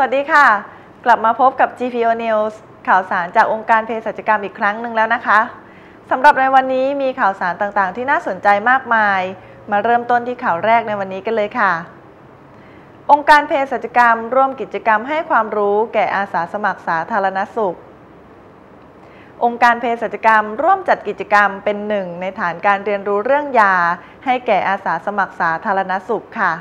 สวัสดีค่ะ กลับมาพบกับ GPO News ข่าวสารจากองค์การเภสัชกรรมอีกครั้งหนึ่งแล้วนะคะสำหรับในวันนี้มีข่าวสารต่างๆ ที่น่าสนใจมากมาย มาเริ่มต้นที่ข่าวแรกในวันนี้กันเลยค่ะ องค์การเภสัชกรรม ร่วมกิจกรรมให้ความรู้แก่อาสาสมัครสาธารณสุข องค์การเภสัชกรรม ร่วมจัดกิจกรรมเป็นหนึ่งในฐานการเรียนรู้เรื่องยา ให้แก่อาสาสมัครสาธารณสุขค่ะ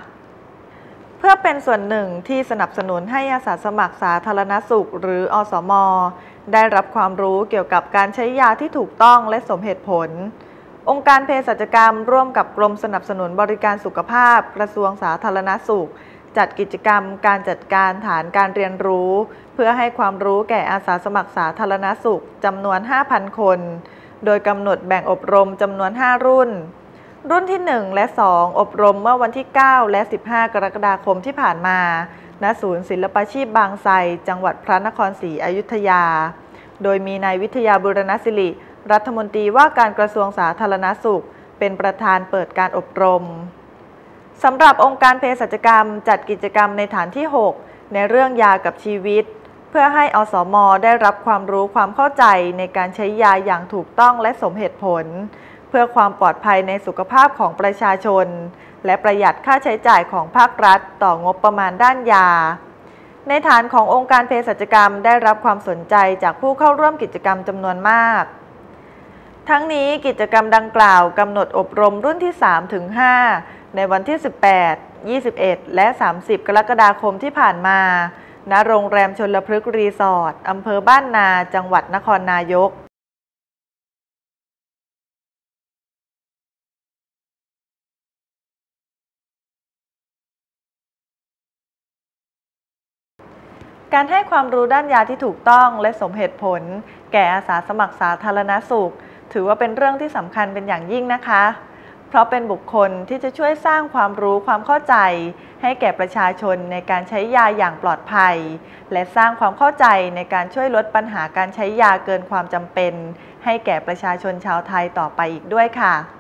พื่อเป็นส่วนหนึ่งที่สนับสนุนให้อาสาสมัครสาธารณสุข หรืออสม ได้รับความรู้เกี่ยวกับการใช้ยาที่ถูกต้องและสมเหตุผล องค์การเภสัชกรรมร่วมกับกรมสนับสนุนบริการสุขภาพ กระทรวงสาธารณสุข จัดกิจกรรม การจัดการฐานการเรียนรู้ เพื่อให้ความรู้แก่อาสาสมัครสาธารณสุขจำนวน 5,000 คน โดยกำหนดแบ่งอบรมจำนวน 5 รุ่น รุ่นที่ 1 และ 2 อบรมเมื่อวันที่ 9 และ 15 กรกฎาคมที่ผ่านมา ณ ศูนย์ศิลปาชีพบางไทร จังหวัดพระนครศรีอยุธยา โดยมีนายวิทยาบุรณศิริ รัฐมนตรีว่าการกระทรวงสาธารณสุข เป็นประธานเปิดการอบรม สำหรับองค์การเภสัชกรรม จัดกิจกรรมในฐานที่ 6 ในเรื่องยากับชีวิต เพื่อให้อสมได้รับความรู้ความเข้าใจในการใช้ยาอย่างถูกต้องและสมเหตุผล เพื่อความปลอดภัยในสุขภาพของประชาชน และประหยัดค่าใช้จ่ายของภาครัฐ ต่องบประมาณด้านยา ในฐานขององค์การเภสัชกรรมได้รับความสนใจจากผู้เข้าร่วมกิจกรรมจำนวนมาก ทั้งนี้กิจกรรมดังกล่าวกำหนดอบรมรุ่นที่ 3 ถึง 5 ในวันที่ 18 21 และ 30 กรกฎาคมที่ผ่านมาณโรงแรมชนลพฤกษ์รีสอร์ทอำเภอบ้านนา จังหวัดนครนายก การให้ความรู้ด้านยาที่ถูกต้องและสมเหตุผล แก่อาสาสมัครสาธารณสุข ถือว่าเป็นเรื่องที่สำคัญเป็นอย่างยิ่งนะคะ เพราะเป็นบุคคลที่จะช่วยสร้างความรู้ความเข้าใจ ให้แก่ประชาชนในการใช้ยาอย่างปลอดภัย และสร้างความเข้าใจในการช่วยลดปัญหาการใช้ยาเกินความจำเป็น ให้แก่ประชาชนชาวไทยต่อไปอีกด้วยค่ะ